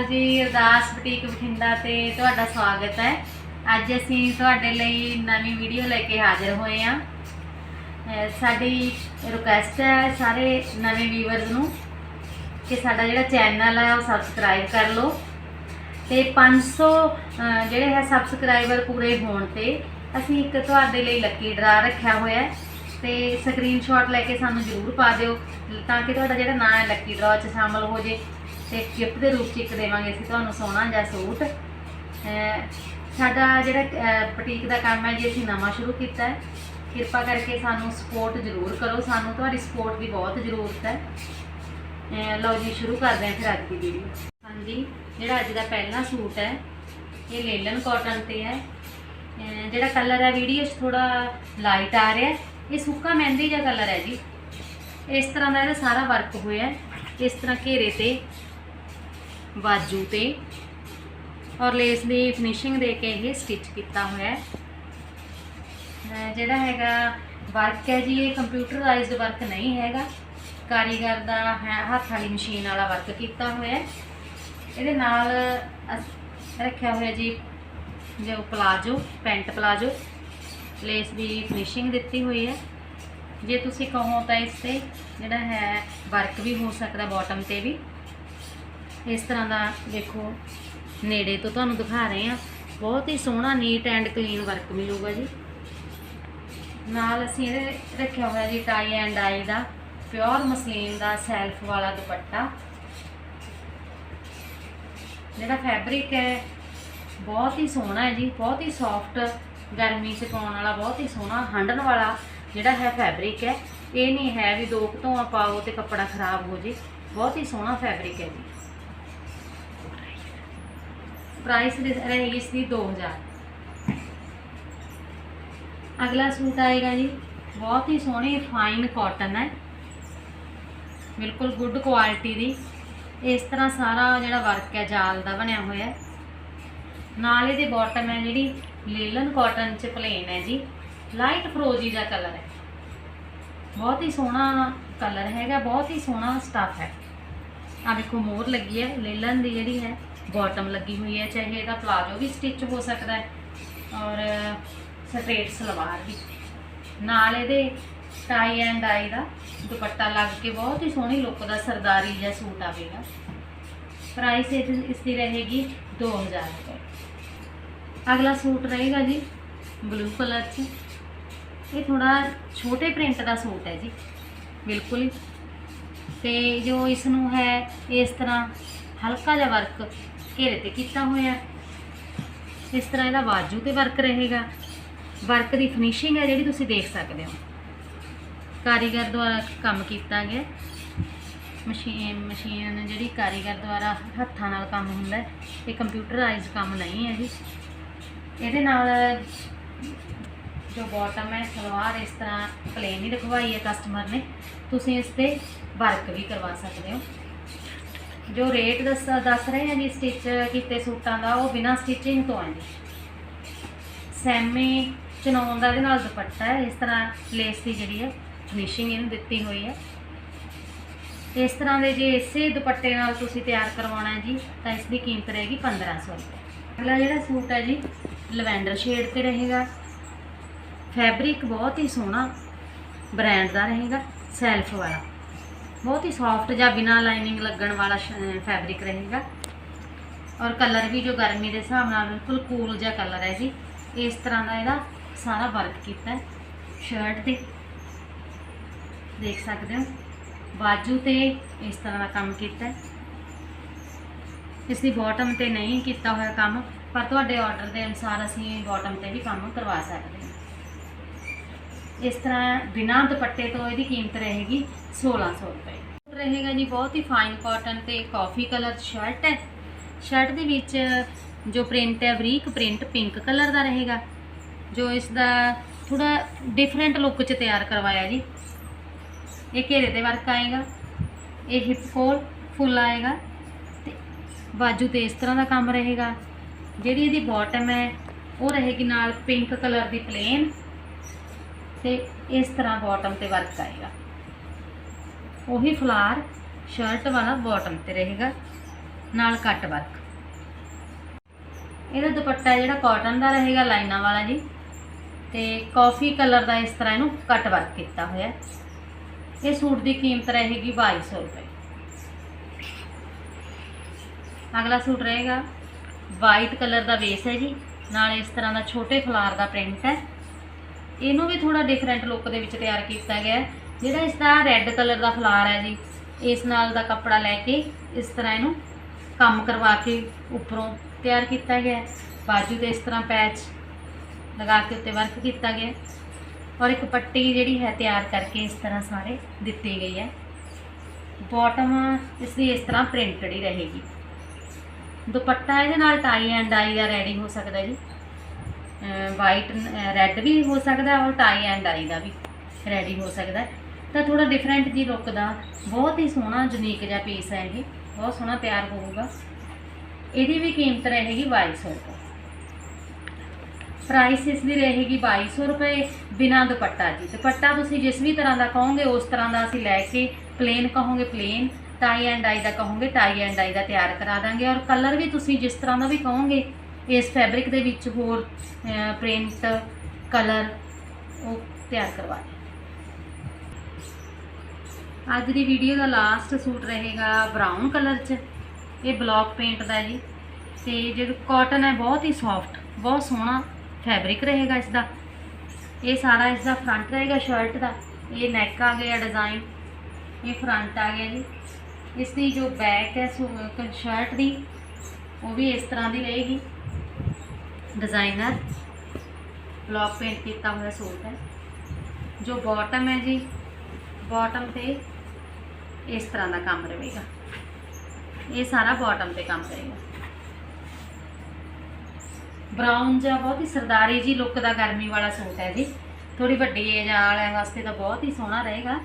ਅਕਾਲ ਜੀ, ਅਰਦਾਸ, ਬੁਟੀਕ, ਬਠਿੰਡਾ ਤੇ ਤੁਹਾਡਾ ਸਵਾਗਤ ਹੈ। ਅੱਜ ਅਸੀਂ ਤੁਹਾਡੇ ਲਈ ਨਵੀਂ ਵੀਡੀਓ ਲੈ ਕੇ ਹਾਜ਼ਰ ਹੋਏ ਹਾਂ। ਸਾਡੀ ਰਿਕੁਐਸਟ ਹੈ ਸਾਰੇ ਨਵੇਂ ਵੀਵਰਸ ਨੂੰ ਕਿ ਸਾਡਾ ਜਿਹੜਾ ਚੈਨਲ ਹੈ ਉਹ ਸਬਸਕ੍ਰਾਈਬ ਕਰ ਲਓ। ਤੇ 500 ਅਹ ਜਿਹੜੇ ਹੈ ਸਬਸਕ੍ਰਾਈਬਰ ਪੂਰੇ ਹੋਣ ਤੇ ਅਸੀਂ ਇੱਕ ਤੁਹਾਡੇ ਲਈ ਲੱਕੀ ਡਰਾ ਰੱਖਿਆ ਹੋਇਆ ਹੈ। ਤੇ ਸਕਰੀਨਸ਼ਾਟ ਲੈ ਕੇ ਸਾਨੂੰ ਜ਼ਰੂਰ ਪਾ ਦਿਓ ਤਾਂ ਕਿ ਤੁਹਾਡਾ ਜਿਹੜਾ ਨਾਂ ਹੈ ਲੱਕੀ ਡਰਾ 'ਚ ਸ਼ਾਮਲ ਹੋ ਜੇ। ਤੇ ਗਿਫਟ ਦੇ ਰੂਪ 'ਚ ਇੱਕ ਦੇਵਾਂਗੇ ਅਸੀਂ ਤੁਹਾਨੂੰ ਸੋਹਣਾ ਜਿਹਾ ਸੂਟ। ਸਾਡਾ ਜਿਹੜਾ ਬੁਟੀਕ ਦਾ ਕੰਮ ਹੈ ਜੀ, ਅਸੀਂ ਨਵਾਂ ਸ਼ੁਰੂ ਕੀਤਾ ਹੈ। ਕਿਰਪਾ ਕਰਕੇ ਸਾਨੂੰ ਸਪੋਰਟ ਜ਼ਰੂਰ ਕਰੋ। ਸਾਨੂੰ ਤੁਹਾਡੀ ਸਪੋਰਟ ਦੀ ਬਹੁਤ ਜ਼ਰੂਰਤ ਹੈ। ਲਓ ਜੀ, ਸ਼ੁਰੂ ਕਰਦੇ ਹਾਂ ਫਿਰ ਅੱਜ ਦੀ ਵੀਡੀਓ ਹਾਂਜੀ, ਜਿਹੜਾ ਅੱਜ ਦਾ ਪਹਿਲਾ ਸੂਟ ਹੈ, ਇਹ ਲੇਲਨ ਕਾਟਨ ਤੇ ਹੈ। ਜਿਹੜਾ ਕਲਰ ਹੈ ਵੀਡੀਓ 'ਚ ਥੋੜਾ ਲਾਈਟ ਆ ਰਿਹਾ ਇਹ ਸੁੱਕਾ ਮਹਿੰਦੀ ਜਿਹਾ ਕਲਰ ਹੈ ਜੀ। ਇਸ ਤਰ੍ਹਾਂ ਦਾ ਇਹਦਾ ਸਾਰਾ ਵਰਕ ਹੋਇਆ ਇਸ ਤਰ੍ਹਾਂ ਘੇਰੇ ਤੇ ਬਾਜੂ ਤੇ। ਔਰ ਲੇਸ ਦੀ ਫਿਨਿਸ਼ਿੰਗ ਦੇ ਕੇ ਇਹ ਸਟਿਚ ਕੀਤਾ ਹੋਇਆ ਹੈ। ਜਿਹੜਾ ਹੈਗਾ ਵਰਕ ਹੈ ਜੀ, ਇਹ ਕੰਪਿਊਟਰਾਈਜ਼ਡ ਵਰਕ ਨਹੀਂ ਹੈਗਾ। ਕਾਰੀਗਰ ਦਾ ਹੈ, ਹੱਥ ਵਾਲੀ ਮਸ਼ੀਨ ਵਾਲਾ ਵਰਕ ਕੀਤਾ ਹੋਇਆ ਹੈ। ਇਹਦੇ ਨਾਲ ਅਸ- ਰੱਖਿਆ ਹੋਇਆ ਜੀ, ਜੋ ਪਲਾਜੋ ਪੈਂਟ ਪਲਾਜੋ ਲੇਸ ਦੀ ਫਿਨਿਸ਼ਿੰਗ ਦਿੱਤੀ ਹੋਈ ਹੈ। ਜੇ ਤੁਸੀਂ ਕਹੋ ਤਾਂ ਇਸ ਤੇ ਜਿਹੜਾ ਹੈ ਵਰਕ ਵੀ ਹੋ ਸਕਦਾ ਬਾਟਮ ਤੇ ਵੀ। ਇਸ ਤਰ੍ਹਾਂ ਦਾ ਦੇਖੋ ਨੇੜੇ ਤੋਂ ਤੁਹਾਨੂੰ ਦਿਖਾ ਰਹੇ ਹਾਂ। ਬਹੁਤ ਹੀ ਸੋਹਣਾ ਨੀਟ ਐਂਡ ਕਲੀਨ ਵਰਕ ਮਿਲੂਗਾ ਜੀ। ਨਾਲ ਅਸੀਂ ਇਹਦੇ ਰੱਖਿਆ ਹੋਇਆ ਜੀ ਟਾਈ ਐਂਡ ਆਈ ਦਾ ਪਿਓਰ ਮਸਲੀਨ ਦਾ ਸੈਲਫ ਵਾਲਾ ਦੁਪੱਟਾ। ਜਿਹੜਾ ਫੈਬਰਿਕ ਹੈ, ਬਹੁਤ ਹੀ ਸੋਹਣਾ ਹੈ ਜੀ, ਬਹੁਤ ਹੀ ਸੌਫਟ ਗਰਮੀ 'ਚ ਪਾਉਣ ਵਾਲਾ, ਬਹੁਤ ਹੀ ਸੋਹਣਾ ਹੰਡਣ ਵਾਲਾ ਜਿਹੜਾ ਹੈ ਫੈਬਰਿਕ ਹੈ। ਇਹ ਨਹੀਂ ਹੈ ਵੀ ਦੋ ਕੁ ਪਾਓ ਤੇ ਕੱਪੜਾ ਖਰਾਬ ਹੋ ਜੇ। ਬਹੁਤ ਹੀ ਸੋਹਣਾ ਫੈਬਰਿਕ ਹੈ ਜੀ। ਪ੍ਰਾਈਸ ਰਹੇਗੀ ਇਸ ਦੀ 2000 ਅਗਲਾ ਸੂਟ ਆਏਗਾ ਜੀ, ਬਹੁਤ ਹੀ ਸੋਹਣੀ ਫਾਈਨ ਕਾਟਨ ਹੈ। ਬਿਲਕੁਲ ਗੁੱਡ ਕੁਆਲਿਟੀ ਦੀ। ਇਸ ਤਰ੍ਹਾਂ ਸਾਰਾ ਜਿਹੜਾ ਵਰਕ ਹੈ, ਜਾਲ ਦਾ ਬਣਿਆ ਹੋਇਆ ਹੈ। ਨਾਲ ਇਹਦੇ ਬਾਟਮ ਹੈ ਜਿਹੜੀ ਲੇਲਨ ਕਾਟਨ ਚ ਪਲੇਨ ਹੈ ਜੀ। ਲਾਈਟ ਫਰੋਜੀ ਦਾ ਕਲਰ ਹੈ। ਬਹੁਤ ਹੀ ਸੋਹਣਾ ਕਲਰ ਹੈਗਾ, ਬਹੁਤ ਹੀ ਸੋਹਣਾ ਸਟੱਫ ਹੈ। ਆ ਦੇਖੋ, ਮੋਰ ਲੱਗੀ ਹੈ, ਲੇਲਨ ਦੀ ਜਿਹੜੀ ਹੈ। ਬਾਟਮ ਲੱਗੀ ਹੋਈ ਹੈ, ਚਾਹੇ ਇਹਦਾ ਪਲਾਜੋ ਵੀ ਸਟਿਚ ਹੋ ਸਕਦਾ ਹੈ ਔਰ ਸਟ੍ਰੇਟ ਸਲਵਾਰ ਵੀ। ਨਾਲ ਇਹਦੇ ਟਾਈ ਐਂਡ ਆਈ ਦਾ ਦੁਪੱਟਾ ਲੱਗ ਕੇ ਬਹੁਤ ਹੀ ਸੋਹਣੀ ਲੁੱਕ ਦਾ ਸਰਦਾਰੀ ਜਿਹਾ ਸੂਟ ਆਵੇਗਾ। ਪ੍ਰਾਈਸ ਇਸ ਦੀ ਰਹੇਗੀ 2000 ਰੁਪਏ। ਅਗਲਾ ਸੂਟ ਰਹੇਗਾ ਜੀ ਬਲੂ ਕਲਰ 'ਚ। ਇਹ ਥੋੜਾ ਛੋਟੇ ਪ੍ਰਿੰਟ ਦਾ ਸੂਟ ਹੈ ਜੀ, ਬਿਲਕੁਲ। ਹੀ। ਤੇ ਜੋ ਇਸ ਨੂੰ ਹੈ, ਇਸ ਤਰ੍ਹਾਂ ਹਲਕਾ ਜਿਹਾ ਵਰਕ ਘੇਰੇ ਤੇ ਕੀਤਾ ਹੋਇਆ। ਇਸ ਤਰ੍ਹਾਂ ਇਹਦਾ ਬਾਜੂ ਤੇ ਵਰਕ ਰਹੇਗਾ। ਵਰਕ ਦੀ ਫਿਨਿਸ਼ਿੰਗ ਹੈ ਜਿਹੜੀ ਤੁਸੀਂ ਦੇਖ ਸਕਦੇ ਹੋ। ਕਾਰੀਗਰ ਦੁਆਰਾ ਕੰਮ ਕੀਤਾ ਗਿਆ। ਮਸ਼ੀਨ ਮਸ਼ੀਨ ਜਿਹੜੀ ਕਾਰੀਗਰ ਦੁਆਰਾ ਹੱਥਾਂ ਨਾਲ ਕੰਮ ਹੁੰਦਾ ਇਹ ਕੰਪਿਊਟਰਾਈਜ਼ਡ ਕੰਮ ਨਹੀਂ ਹੈ ਜੀ। ਇਹਦੇ ਨਾਲ ਜੋ ਬਾਟਮ ਹੈ, ਸਲਵਾਰ ਇਸ ਤਰ੍ਹਾਂ ਪਲੇਨ ਹੀ ਰਖਵਾਈ ਹੈ ਕਸਟਮਰ ਨੇ। ਤੁਸੀਂ ਇਸ ਤੇ ਵਰਕ ਵੀ ਕਰਵਾ ਸਕਦੇ ਹੋ। ਜੋ ਰੇਟ ਦੱਸ ਦੱਸ ਰਹੇ ਆ ਜੀ ਸਟਿਚ ਕੀਤੇ ਸੂਟਾਂ ਦਾ, ਉਹ ਬਿਨਾਂ ਸਟਿਚਿੰਗ ਤੋਂ ਆ ਜੀ ਸੈਮੀ ਚਨੌਨ ਦਾ ਇਹਦੇ ਨਾਲ ਦੁਪੱਟਾ ਹੈ, ਇਸ ਤਰ੍ਹਾਂ ਲੇਸ ਦੀ ਜਿਹੜੀ ਹੈ ਫਿਨਿਸ਼ਿੰਗ ਇਹਨੂੰ ਦਿੱਤੀ ਹੋਈ ਹੈ। ਇਸ ਤਰ੍ਹਾਂ ਦੇ ਜੇ ਇਸੇ ਦੁਪੱਟੇ ਨਾਲ ਤੁਸੀਂ ਤਿਆਰ ਕਰਵਾਉਣਾ ਹੈ ਜੀ, ਤਾਂ ਇਸ ਦੀ ਕੀਮਤ ਰਹੇਗੀ 1500 ਰੁਪਏ। ਅਗਲਾ ਜਿਹੜਾ ਸੂਟ ਹੈ ਜੀ, ਲਵੈਂਡਰ ਸ਼ੇਡ ਤੇ ਰਹੇਗਾ। ਫੈਬਰਿਕ ਬਹੁਤ ਹੀ ਸੋਹਣਾ ਬ੍ਰਾਂਡ ਦਾ ਰਹੇਗਾ ਸੈਲਫ ਵਾਲਾ। ਬਹੁਤ ਹੀ ਸੌਫਟ ਜਾਂ ਬਿਨਾ ਲਾਈਨਿੰਗ ਲੱਗਣ ਵਾਲਾ ਫੈਬਰਿਕ ਰਹੇਗਾ। ਔਰ ਕਲਰ ਵੀ ਜੋ ਗਰਮੀ ਦੇ ਹਿਸਾਬ ਨਾਲ ਬਿਲਕੁਲ ਕੂਲ ਜਿਹਾ ਕਲਰ ਹੈ ਜੀ। ਇਸ ਤਰ੍ਹਾਂ ਦਾ ਇਹਦਾ ਸਾਰਾ ਵਰਕ ਕੀਤਾ ਸ਼ਰਟ ਤੇ ਦੇਖ ਸਕਦੇ ਹੋ। ਬਾਜੂ ਤੇ ਇਸ ਤਰ੍ਹਾਂ ਦਾ ਕੰਮ ਕੀਤਾ ਹੈ। ਇਸ ਦੀ ਬਾਟਮ ਤੇ ਨਹੀਂ ਕੀਤਾ ਹੋਇਆ ਕੰਮ, ਪਰ ਤੁਹਾਡੇ ਆਰਡਰ ਦੇ ਅਨੁਸਾਰ ਅਸੀਂ ਬਾਟਮ ਤੇ ਵੀ ਕੰਮ ਕਰਵਾ ਸਕਦੇ ਹਾਂ। ਇਸ ਤਰ੍ਹਾਂ ਬਿਨਾਂ ਦੁਪੱਟੇ ਤੋਂ ਇਹਦੀ ਕੀਮਤ ਰਹੇਗੀ 1600 ਰੁਪਏ। ਰਹੇਗਾ ਜੀ ਬਹੁਤ ਹੀ ਫਾਈਨ ਕਾਟਨ ਤੇ ਕਾਫੀ ਕਲਰ ਸ਼ਰਟ ਹੈ। ਸ਼ਰਟ ਦੇ ਵਿੱਚ ਜੋ ਪ੍ਰਿੰਟ ਹੈ, ਬਰੀਕ ਪ੍ਰਿੰਟ ਪਿੰਕ ਕਲਰ ਦਾ ਰਹੇਗਾ। ਜੋ ਇਸ ਦਾ ਥੋੜਾ ਡਿਫਰੈਂਟ ਲੁੱਕ 'ਚ ਤਿਆਰ ਕਰਵਾਇਆ ਜੀ। ਇਹ ਘੇਰੇ ਤੇ ਵਰਕ ਆਏਗਾ, ਇਹ ਹਿਪ ਕੋਲ ਫੁੱਲ ਆਏਗਾ ਤੇ ਬਾਜੂ ਤੇ ਇਸ ਤਰ੍ਹਾਂ ਦਾ ਕੰਮ ਰਹੇਗਾ। ਜਿਹੜੀ ਇਹਦੀ ਬਾਟਮ ਹੈ, ਉਹ ਰਹੇਗੀ ਨਾਲ ਪਿੰਕ ਕਲਰ ਦੀ ਪਲੇਨ ਤੇ ਇਸ ਤਰ੍ਹਾਂ ਬਾਟਮ ਤੇ ਵਰਕ ਆਏਗਾ ਉਹੀ ਫਲਾਰ ਸ਼ਰਟ ਵਾਲਾ ਬਾਟਮ ਤੇ ਰਹੇਗਾ, ਨਾਲ ਕੱਟ ਵਰਕ ਇਹਦਾ ਦੁਪੱਟਾ ਜਿਹੜਾ ਕਾਟਨ ਦਾ ਰਹੇਗਾ ਲਾਈਨਾਂ ਵਾਲਾ ਜੀ, ਤੇ ਕਾਫੀ ਕਲਰ ਦਾ ਇਸ ਤਰ੍ਹਾਂ ਇਹਨੂੰ ਕੱਟ ਵਰਕ ਕੀਤਾ ਹੋਇਆ ਇਹ ਸੂਟ ਦੀ ਕੀਮਤ ਰਹੇਗੀ 2200 ਰੁਪਏ। ਅਗਲਾ ਸੂਟ ਰਹੇਗਾ ਵਾਈਟ ਕਲਰ ਦਾ ਬੇਸ ਹੈ ਜੀ, ਨਾਲ ਇਸ ਤਰ੍ਹਾਂ ਦਾ ਛੋਟੇ ਫਲਾਰ ਦਾ ਪ੍ਰਿੰਟ ਹੈ। ਇਹਨੂੰ ਵੀ ਥੋੜਾ ਡਿਫਰੈਂਟ ਲੁੱਕ ਦੇ ਵਿੱਚ ਤਿਆਰ ਕੀਤਾ ਗਿਆ ਜਿਹੜਾ ਇਸ ਦਾ ਰੈੱਡ ਕਲਰ ਦਾ ਫਲਾਰ ਹੈ ਜੀ, ਇਸ ਨਾਲ ਦਾ ਕੱਪੜਾ ਲੈ ਕੇ ਇਸ ਤਰ੍ਹਾਂ ਇਹਨੂੰ ਕੰਮ ਕਰਵਾ ਕੇ ਉੱਪਰੋਂ ਤਿਆਰ ਕੀਤਾ ਗਿਆ ਬਾਜੂ ਤੇ ਇਸ ਤਰ੍ਹਾਂ ਪੈਚ ਲਗਾ ਕੇ ਉੱਤੇ ਵਰਕ ਕੀਤਾ ਗਿਆ ਔਰ ਇੱਕ ਪੱਟੀ ਜਿਹੜੀ ਹੈ ਤਿਆਰ ਕਰਕੇ ਇਸ ਤਰ੍ਹਾਂ ਸਾਰੇ ਦਿੱਤੀ ਗਈ ਹੈ। ਬਾਟਮ ਇਸ ਦੀ ਇਸ ਤਰ੍ਹਾਂ ਪ੍ਰਿੰਟਡ ਹੀ ਰਹੇਗੀ। ਦੁਪੱਟਾ ਇਹਦੇ ਨਾਲ ਟਾਈ ਐਂਡ ਡਾਈ ਦਾ ਰੈਡੀ ਹੋ ਸਕਦਾ ਜੀ। ਵਾਈਟ ਰੈੱਡ ਵੀ ਹੋ ਸਕਦਾ ਔਰ ਟਾਈ ਐਂਡ ਆਈ ਦਾ ਵੀ ਰੈਡੀ ਹੋ ਸਕਦਾ। ਤਾਂ ਥੋੜਾ ਡਿਫਰੈਂਟ ਜੀ ਲੁੱਕ ਦਾ, ਬਹੁਤ ਹੀ ਸੋਹਣਾ ਯੂਨੀਕ ਜਿਹਾ ਪੀਸ ਹੈ ਇਹ। ਬਹੁਤ ਸੋਹਣਾ ਤਿਆਰ ਹੋਊਗਾ। ਇਹਦੀ ਵੀ ਕੀਮਤ ਰਹੇਗੀ 2200 ਰੁਪਏ। ਪ੍ਰਾਈਸ ਇਸ ਦੀ ਰਹੇਗੀ 2200 ਰੁਪਏ ਬਿਨਾ ਦੁਪੱਟਾ ਜੀ। ਦੁਪੱਟਾ ਤੁਸੀਂ ਜਿਸ ਵੀ ਤਰ੍ਹਾਂ ਦਾ ਕਹੋਗੇ, ਉਸ ਤਰ੍ਹਾਂ ਦਾ ਅਸੀਂ ਲੈ ਕੇ ਪਲੇਨ ਕਹੋਗੇ ਪਲੇਨ ਟਾਈ ਐਂਡ ਡਾਈ ਦਾ ਕਹੋਗੇ ਟਾਈ ਐਂਡ ਡਾਈ ਦਾ ਤਿਆਰ ਕਰਾ ਦਾਂਗੇ। ਔਰ ਕਲਰ ਵੀ ਤੁਸੀਂ ਜਿਸ ਤਰ੍ਹਾਂ ਦਾ ਵੀ ਕਹੋਗੇ ਇਸ ਫੈਬਰਿਕ ਦੇ ਵਿੱਚ ਹੋਰ ਪ੍ਰਿੰਟ ਕਲਰ ਉਹ ਤਿਆਰ ਕਰਵਾ ਲਿਆ। ਅੱਜ ਦੀ ਵੀਡੀਓ ਦਾ ਲਾਸਟ ਸੂਟ ਰਹੇਗਾ ਬਰਾਊਨ ਕਲਰ 'ਚ। ਇਹ ਬਲੌਕ ਪੇਂਟ ਦਾ ਜੀ। ਤੇ ਜਿਹੜਾ ਕਾਟਨ ਹੈ, ਬਹੁਤ ਹੀ ਸੌਫਟ ਬਹੁਤ ਸੋਹਣਾ ਫੈਬਰਿਕ ਰਹੇਗਾ ਇਸ ਦਾ ਇਹ ਸਾਰਾ ਇਸ ਦਾ ਫਰੰਟ ਰਹੇਗਾ ਸ਼ਰਟ ਦਾ। ਇਹ ਨੈਕ ਆ ਗਿਆ ਡਿਜ਼ਾਈਨ ਇਹ ਫਰੰਟ ਆ ਗਿਆ ਜੀ। ਇਸ ਦੀ ਜੋ ਬੈਕ ਹੈ ਸ਼ਰਟ ਦੀ, ਉਹ ਵੀ ਇਸ ਤਰ੍ਹਾਂ ਦੀ ਰਹੇਗੀ। ਡਿਜ਼ਾਈਨਰ ਬਲੌਕ ਪੇਂਟ ਕੀਤਾ ਹੋਇਆ ਸੂਟ ਹੈ, ਜੋ ਬਾਟਮ ਹੈ ਜੀ ਬਾਟਮ ਤੇ ਇਸ ਤਰ੍ਹਾਂ ਦਾ ਕੰਮ ਰਹੇਗਾ। ਇਹ ਸਾਰਾ ਬਾਟਮ ਤੇ ਕੰਮ ਰਹੇਗਾ। ਬਰਾਊਨ ਜਿਹਾ ਬਹੁਤ ਹੀ ਸਰਦਾਰੀ ਜੀ ਲੁੱਕ ਦਾ ਗਰਮੀ ਵਾਲਾ ਸੂਟ ਹੈ ਜੀ। ਥੋੜੀ ਵੱਡੀ ਏਜ ਵਾਲਿਆਂ ਵਾਸਤੇ ਤਾਂ ਬਹੁਤ ਹੀ ਸੋਹਣਾ ਰਹੇਗਾ।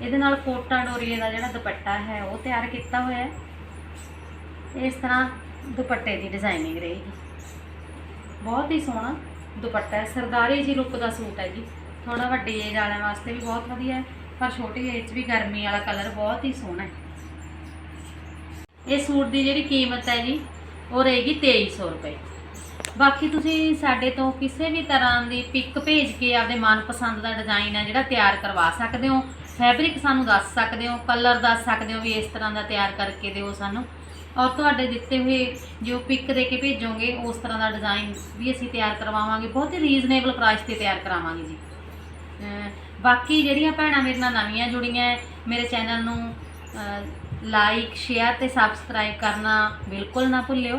ਇਹਦੇ ਨਾਲ ਕੋਟਾ ਡੋਰੀਏ ਦਾ ਜਿਹੜਾ ਦੁਪੱਟਾ ਹੈ, ਉਹ ਤਿਆਰ ਕੀਤਾ ਹੋਇਆ ਹੈ। ਇਸ ਤਰ੍ਹਾਂ ਦੁਪੱਟੇ ਦੀ ਡਿਜ਼ਾਈਨਿੰਗ ਰਹੇਗੀ। ਬਹੁਤ ਹੀ ਸੋਹਣਾ ਦੁਪੱਟਾ ਹੈ। ਸਰਦਾਰੀ ਜੀ ਲੁੱਕ ਦਾ ਸੂਟ ਹੈ ਜੀ। ਥੋੜਾ ਵੱਡੀ ਏਜ ਵਾਲਿਆਂ ਵਾਸਤੇ ਵੀ ਬਹੁਤ ਵਧੀਆ ਹੈ, ਪਰ ਛੋਟੀ ਏਜ 'ਚ ਵੀ ਗਰਮੀ ਵਾਲਾ ਕਲਰ ਬਹੁਤ ਹੀ ਸੋਹਣਾ ਹੈ। ਇਹ ਸੂਟ ਦੀ ਜਿਹੜੀ ਕੀਮਤ ਹੈ ਜੀ, ਉਹ ਰਹੇਗੀ 2300 ਰੁਪਏ। ਬਾਕੀ ਤੁਸੀਂ ਸਾਡੇ ਤੋਂ ਕਿਸੇ ਵੀ ਤਰ੍ਹਾਂ ਦੀ ਪਿਕ ਭੇਜ ਕੇ ਆਪਦੇ ਮਨਪਸੰਦ ਦਾ ਡਿਜ਼ਾਈਨ ਹੈ ਜਿਹੜਾ ਤਿਆਰ ਕਰਵਾ ਸਕਦੇ ਹੋ ਫੈਬਰਿਕ ਸਾਨੂੰ ਦੱਸ ਸਕਦੇ ਹੋ ਕਲਰ ਦੱਸ ਸਕਦੇ ਹੋ ਵੀ ਇਸ ਤਰ੍ਹਾਂ ਦਾ ਤਿਆਰ ਕਰਕੇ ਦਿਓ ਸਾਨੂੰ। ਔਰ ਤੁਹਾਡੇ ਦਿੱਤੇ ਹੋਏ ਜੋ ਪਿਕ ਦੇ ਕੇ ਭੇਜੋਗੇ, ਉਸ ਤਰ੍ਹਾਂ ਦਾ ਡਿਜ਼ਾਈਨ ਵੀ ਅਸੀਂ ਤਿਆਰ ਕਰਵਾਵਾਂਗੇ। ਬਹੁਤ ਹੀ ਰੀਜ਼ਨੇਬਲ ਪ੍ਰਾਈਸ ਤੇ ਤਿਆਰ ਕਰਾਵਾਂਗੇ ਜੀ। ਬਾਕੀ ਜਿਹੜੀਆਂ ਭੈਣਾਂ ਮੇਰੇ ਨਾਲ ਨਵੀਆਂ ਜੁੜੀਆਂ, ਮੇਰੇ ਚੈਨਲ ਨੂੰ ਲਾਈਕ ਸ਼ੇਅਰ ਤੇ ਸਬਸਕ੍ਰਾਈਬ ਕਰਨਾ ਬਿਲਕੁਲ ਨਾ ਭੁੱਲਿਓ।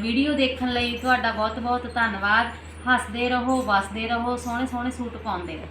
ਵੀਡੀਓ ਦੇਖਣ ਲਈ ਤੁਹਾਡਾ ਬਹੁਤ ਬਹੁਤ ਧੰਨਵਾਦ। ਹੱਸਦੇ ਰਹੋ, ਵਸਦੇ ਰਹੋ ਸੋਹਣੇ ਸੋਹਣੇ ਸੂਟ ਪਾਉਂਦੇ ਰਹੋ।